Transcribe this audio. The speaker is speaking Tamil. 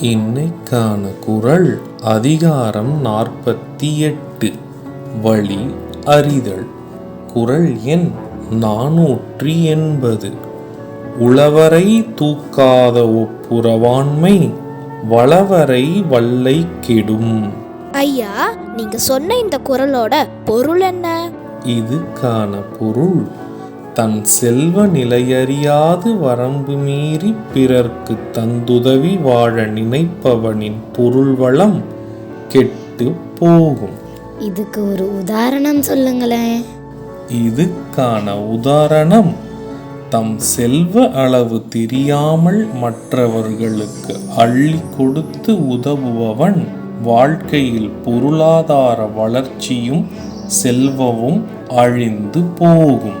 இன்னைக்கான குரல் அதிகாரம் நாற்பத்தி எட்டு வழி அறிதல். குரல் எண் நாநூற்றி எண்பது. உழவரை தூக்காத ஒப்புரவாண்மை வளவரை வல்லை கெடும். ஐயா நீங்க சொன்ன இந்த குரலோட பொருள் என்ன? இதுக்கான பொருள் தன் செல்வ நிலையறியாது வரம்பு மீறி பிறர்க்கு தந்துதவி வாழ நினைப்பவனின் பொருள் வளம் கெட்டு போகும். இதுக்கு ஒரு உதாரணம் சொல்லுங்களேன் இதுக்கான உதாரணம் தம் செல்வ அளவு தெரியாமல் மற்றவர்களுக்கு அள்ளி கொடுத்து உதவுபவன் வாழ்க்கையில் பொருளாதார வளர்ச்சியும் செல்வமும் அழிந்து போகும்.